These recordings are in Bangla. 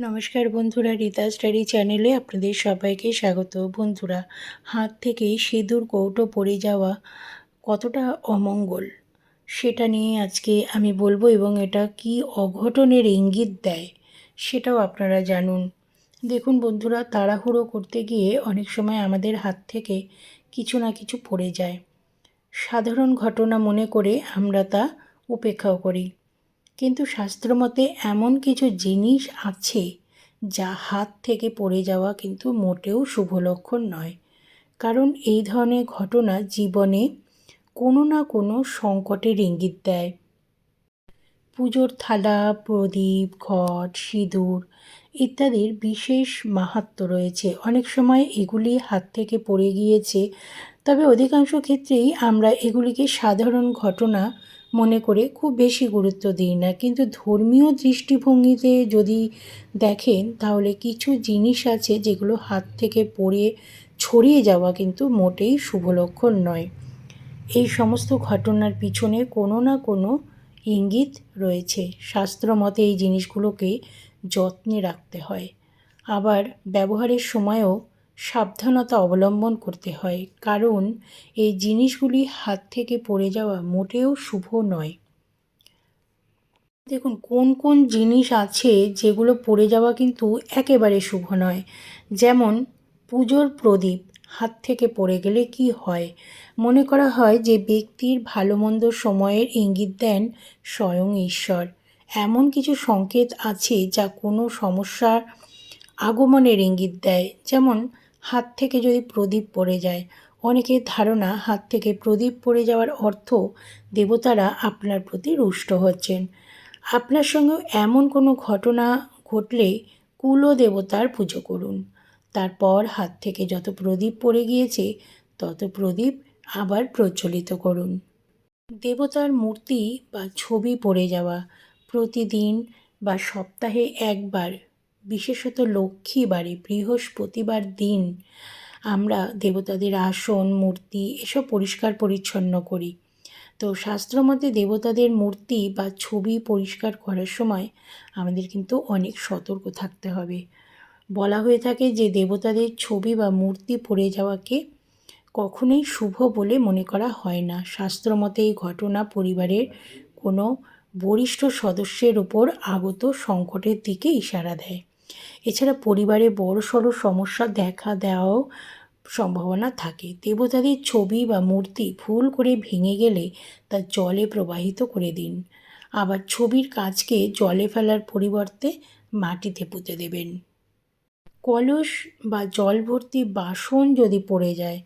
নমস্কার বন্ধুরা, রীতা স্টাডি চ্যানেলে আপনাদের সবাইকে স্বাগত। বন্ধুরা, হাত থেকে সিঁদুর কৌটো পড়ে যাওয়া কতটা অমঙ্গল সেটা নিয়ে আজকে আমি বলব এবং এটা কি অঘটনের ইঙ্গিত দেয় সেটাও আপনারা জানুন। দেখুন বন্ধুরা, তাড়াহুড়ো করতে গিয়ে অনেক সময় আমাদের হাত থেকে কিছু না কিছু পড়ে যায়। সাধারণ ঘটনা মনে করে আমরা তা উপেক্ষাও করি। কিন্তু শাস্ত্রমতে এমন কিছু জিনিস আছে যা হাত থেকে পড়ে যাওয়া কিন্তু মোটেও শুভ লক্ষণ নয়। কারণ এই ধরনের ঘটনা জীবনে কোনো না কোনো সংকটের ইঙ্গিত দেয়। পুজোর থালা, প্রদীপ, ঘট, সিঁদুর ইত্যাদির বিশেষ মাহাত্ম রয়েছে। অনেক সময় এগুলি হাত থেকে পড়ে গিয়েছে, তবে অধিকাংশ ক্ষেত্রেই আমরা এগুলিকে সাধারণ ঘটনা মনে করে খুব বেশি গুরুত্ব দিই না। কিন্তু ধর্মীয় দৃষ্টিভঙ্গিতে যদি দেখেন, তাহলে কিছু জিনিস আছে যেগুলো হাত থেকে পড়ে ছড়িয়ে যাওয়া কিন্তু মোটেই শুভ লক্ষণ নয়। এই সমস্ত ঘটনার পিছনে কোনো না কোনো ইঙ্গিত রয়েছে। শাস্ত্র মতে এই জিনিসগুলোকে যত্নে রাখতে হয়। আবার ব্যবহারের সময়ও সাবধানতা অবলম্বন করতে হয়, কারণ এই জিনিসগুলি হাত থেকে পড়ে যাওয়া মোটেও শুভ নয়। দেখুন, কোন কোন জিনিস আছে যেগুলো পড়ে যাওয়া কিন্তু একেবারে শুভ নয়, যেমন পুজোর প্রদীপ হাত থেকে পড়ে গেলে কি হয়? মনে করা হয় যে ব্যক্তির ভালো মন্দ সময়ের ইঙ্গিত দেন স্বয়ং ঈশ্বর। এমন কিছু সংকেত আছে যা কোনো সমস্যার আগমনের ইঙ্গিত দেয়, যেমন হাত থেকে যদি প্রদীপ পড়ে যায়। অনেকের ধারণা হাত থেকে প্রদীপ পড়ে যাওয়ার অর্থ দেবতারা আপনার প্রতি রুষ্ট হচ্ছেন। আপনার সঙ্গে এমন কোনো ঘটনা ঘটলে কুল দেবতার পুজো করুন। তারপর হাত থেকে যত প্রদীপ পড়ে গিয়েছে, তত প্রদীপ আবার প্রচলিত করুন। দেবতার মূর্তি বা ছবি পড়ে যাওয়া প্রতিদিন বা সপ্তাহে একবার বিশেষত লক্ষ্মী বারে বৃহস্পতিবার দিন আমরা দেবতাদের আসন, মূর্তি এসব পরিষ্কার পরিচ্ছন্ন করি। তো শাস্ত্রমতে দেবতাদের মূর্তি বা ছবি পরিষ্কার করার সময় আমাদের কিন্তু অনেক সতর্ক থাকতে হবে। বলা হয়ে থাকে যে দেবতাদের ছবি বা মূর্তি পড়ে যাওয়াকে কখনোই শুভ বলে মনে করা হয় না। শাস্ত্রমতে এই ঘটনা পরিবারের কোনো বরিষ্ঠ সদস্যের উপর আগত সংকটের দিকে ইশারা দেয়। এছাড়া পরিবারে বড়সড় সমস্যা দেখা দেওয়াও সম্ভাবনা থাকে। দেবতাদের ছবি বা মূর্তি ভুল করে ভেঙে গেলে তা জলে প্রবাহিত করে দিন। আবার ছবির কাজকে জলে ফেলার পরিবর্তে মাটিতে পুঁতে দেবেন। কলস বা জল ভর্তি বাসন যদি পড়ে যায়,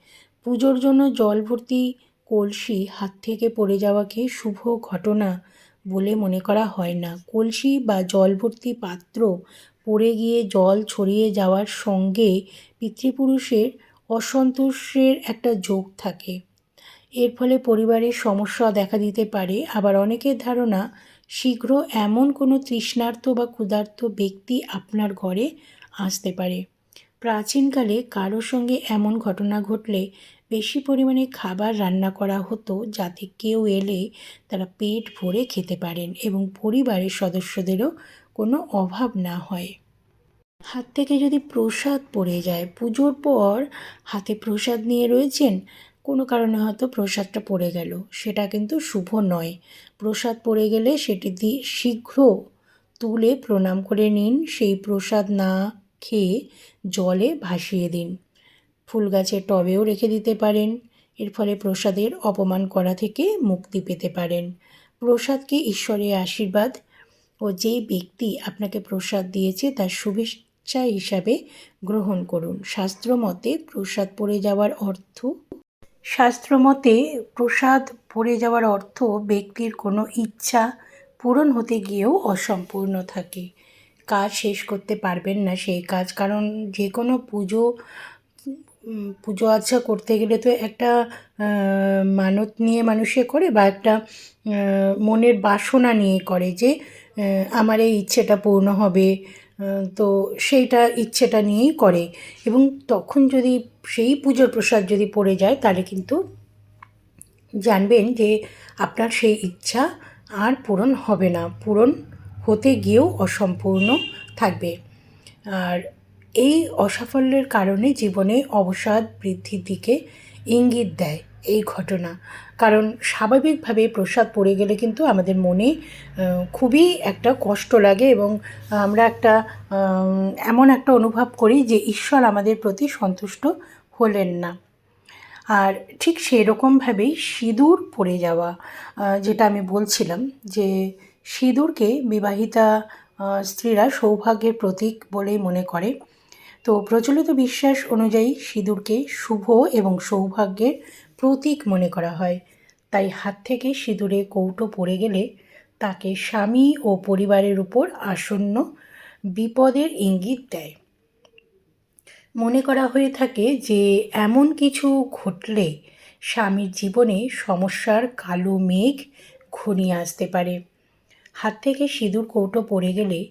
পুজোর জন্য জল ভর্তি কলসি হাত থেকে পড়ে যাওয়াকে শুভ ঘটনা বলে মনে করা হয় না। কলসি বা জল ভর্তি পাত্র পড়ে গিয়ে জল ছড়িয়ে যাওয়ার সঙ্গে পিতৃপুরুষের অসন্তোষের একটা যোগ থাকে। এর ফলে পরিবারের সমস্যা দেখা দিতে পারে। আবার অনেকের ধারণা, শীঘ্র এমন কোনো তৃষ্ণার্ত বা ক্ষুধার্ত ব্যক্তি আপনার ঘরে আসতে পারে। প্রাচীনকালে কারও সঙ্গে এমন ঘটনা ঘটলে বেশি পরিমাণে খাবার রান্না করা হতো যাতে কেউ এলে তারা পেট ভরে খেতে পারেন এবং পরিবারের সদস্যদেরও কোনো অভাব না হয়। হাত থেকে যদি প্রসাদ পড়ে যায়, পুজোর পর হাতে প্রসাদ নিয়ে রয়েছেন, কোনো কারণে হয়তো প্রসাদটা পড়ে গেল। সেটা কিন্তু শুভ নয়। প্রসাদ পড়ে গেলে সেটি দিয়ে শীঘ্র তুলে প্রণাম করে নিন। সেই প্রসাদ না খেয়ে জলে ভাসিয়ে দিন। ফুল গাছের টবেও রেখে দিতে পারেন। এর ফলে প্রসাদের অপমান করা থেকে মুক্তি পেতে পারেন। প্রসাদকে ঈশ্বরের আশীর্বাদ ও যে ব্যক্তি আপনাকে প্রসাদ দিয়েছে তার শুভেচ্ছা হিসাবে গ্রহণ করুন। শাস্ত্রমতে প্রসাদ পড়ে যাওয়ার অর্থ শাস্ত্রমতে প্রসাদ পড়ে যাওয়ার অর্থ ব্যক্তির কোনো ইচ্ছা পূরণ হতে গিয়েও অসম্পূর্ণ থাকে। কাজ শেষ করতে পারবেন না সেই কাজ, কারণ যে কোনো পুজো পুজো আচ্ছা করতে গেলে তো একটা মানত নিয়ে মানুষে করে বা একটা মনের বাসনা নিয়ে করে যে আমার এই ইচ্ছেটা পূর্ণ হবে তো সেইটা ইচ্ছেটা নিয়েই করে। এবং তখন যদি সেই পুজোর প্রসাদ যদি পড়ে যায়, তাহলে কিন্তু জানবেন যে আপনার সেই ইচ্ছা আর পূরণ হবে না। পূরণ হতে গিয়েও অসম্পূর্ণ থাকবে। আর এই অসাফল্যের কারণে জীবনে অবসাদ বৃদ্ধির দিকে ইঙ্গিত দেয় এই ঘটনা। কারণ স্বাভাবিকভাবে প্রসাদ পড়ে গেলে কিন্তু আমাদের মনে খুবই একটা কষ্ট লাগে এবং আমরা একটা এমন একটা অনুভব করি যে ঈশ্বর আমাদের প্রতি সন্তুষ্ট হলেন না। আর ঠিক সেরকমভাবেই সিঁদুর পড়ে যাওয়া যেটা আমি বলছিলাম যে সিঁদুরকে বিবাহিতা স্ত্রীরা সৌভাগ্যের প্রতীক বলেই মনে করে। তো প্রচলিত বিশ্বাস অনুযায়ী সিঁদুরকে শুভ এবং সৌভাগ্যের প্রতীক মনে করা হয়। তাই হাত থেকে সিঁদুরে কৌটো পড়ে গেলে তাকে স্বামী ও পরিবারের উপর আসন্ন বিপদের ইঙ্গিত দেয়। মনে করা হয়ে থাকে যে, এমন কিছু ঘটলে স্বামীর জীবনে সমস্যার কালো মেঘ ঘনিয়ে আসতে পারে। হাত থেকে সিঁদুর কৌটো পড়ে গেলে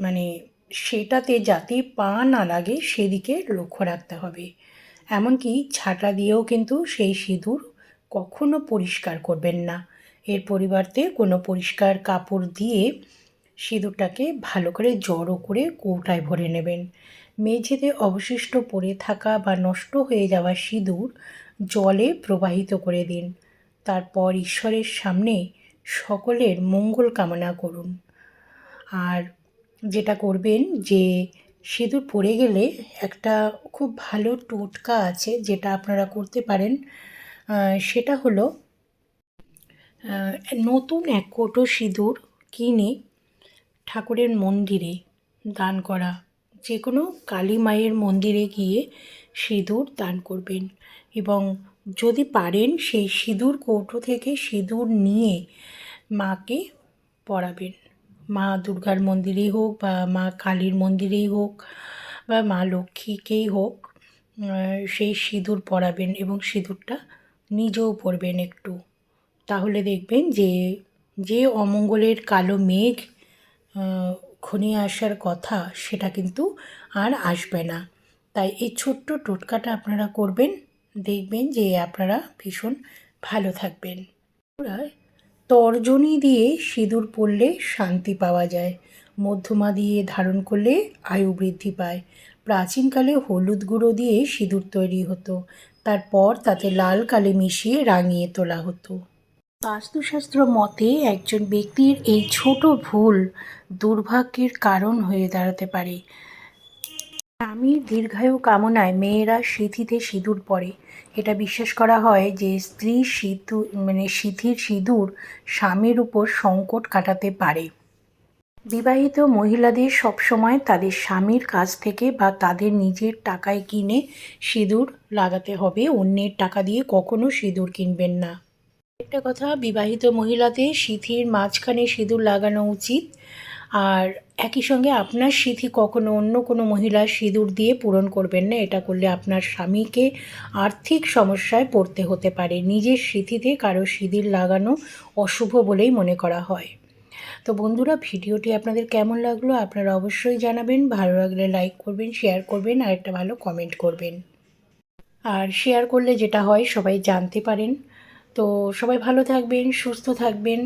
মানে সেটাতে যাতে পা না লাগে, সেদিকে লক্ষ্য রাখতে হবে। এমনকি ছাটা দিয়েও কিন্তু সেই সিঁদুর কখনো পরিষ্কার করবেন না। এর পরিবর্তে কোনো পরিষ্কার কাপড় দিয়ে সিঁদুরটাকে ভালো করে জড়ো করে কৌটায় ভরে নেবেন। মেঝেতে অবশিষ্ট পড়ে থাকা বা নষ্ট হয়ে যাওয়া সিঁদুর জলে প্রবাহিত করে দিন। তারপর ঈশ্বরের সামনে সকলের মঙ্গল কামনা করুন। আর যেটা করবেন যে সিঁদুর পড়ে গেলে একটা খুব ভালো টোটকা আছে যেটা আপনারা করতে পারেন। সেটা হলো নতুন এক কোটো সিঁদুর কিনে ঠাকুরের মন্দিরে দান করা। যে কোনো কালী মায়ের মন্দিরে গিয়ে সিঁদুর দান করবেন এবং যদি পারেন সেই সিঁদুর কৌটো থেকে সিঁদুর নিয়ে মাকে পরাবেন মা দুর্গার মন্দিরেই হোক বা মা কালীর মন্দিরেই হোক বা মা লক্ষ্মীকেই হোক সেই সিঁদুর পরাবেন এবং সিঁদুরটা নিজেও পরবেন একটু। তাহলে দেখবেন যে যে অমঙ্গলের কালো মেঘ ঘনিয়ে আসার কথা সেটা কিন্তু আর আসবে না। তাই এই ছোট্ট টোটকাটা আপনারা করবেন, দেখবেন যে আপনারা ভীষণ ভালো থাকবেন। তর্জনী দিয়ে সিঁদুর পরলে শান্তি পাওয়া যায়। মধ্যমা দিয়ে ধারণ করলে আয়ু বৃদ্ধি পায়। প্রাচীনকালে হলুদ গুঁড়ো দিয়ে সিঁদুর তৈরি হতো। তারপর তাতে লাল কালি মিশিয়ে রাঙিয়ে তোলা হতো। বাস্তুশাস্ত্র মতে একজন ব্যক্তির এই ছোট ভুল দুর্ভাগ্যের কারণ হয়ে দাঁড়াতে পারে। স্বামীর দীর্ঘায়ু কামনায় মেয়েরা সিঁথিতে সিঁদুর পরে। এটা বিশ্বাস করা হয় যে স্ত্রী সিঁদুর মানে সিঁথির সিঁদুর স্বামীর উপর সংকট কাটাতে পারে। বিবাহিত মহিলাদের সবসময় তাদের স্বামীর কাছ থেকে বা তাদের নিজের টাকায় কিনে সিঁদুর লাগাতে হবে। অন্যের টাকা দিয়ে কখনো সিঁদুর কিনবেন না। একটা কথা, বিবাহিত মহিলাদের সিঁথির মাঝখানে সিঁদুর লাগানো উচিত। আর একই সঙ্গে আপনার সিঁথি কখনো অন্য কোনো মহিলার সিঁদুর দিয়ে পূরণ করবেন না। এটা করলে আপনার স্বামীকে আর্থিক সমস্যায় পড়তে হতে পারে। নিজের সিঁথিতে কারও সিঁদুর লাগানো অশুভ বলেই মনে করা হয়। তো বন্ধুরা, ভিডিওটি আপনাদের কেমন লাগল আপনারা অবশ্যই জানাবেন। ভালো লাগলে লাইক করবেন, শেয়ার করবেন আর একটা ভালো কমেন্ট করবেন। আর শেয়ার করলে যেটা হয় সবাই জানতে পারেন। তো সবাই ভালো থাকবেন, সুস্থ থাকবেন।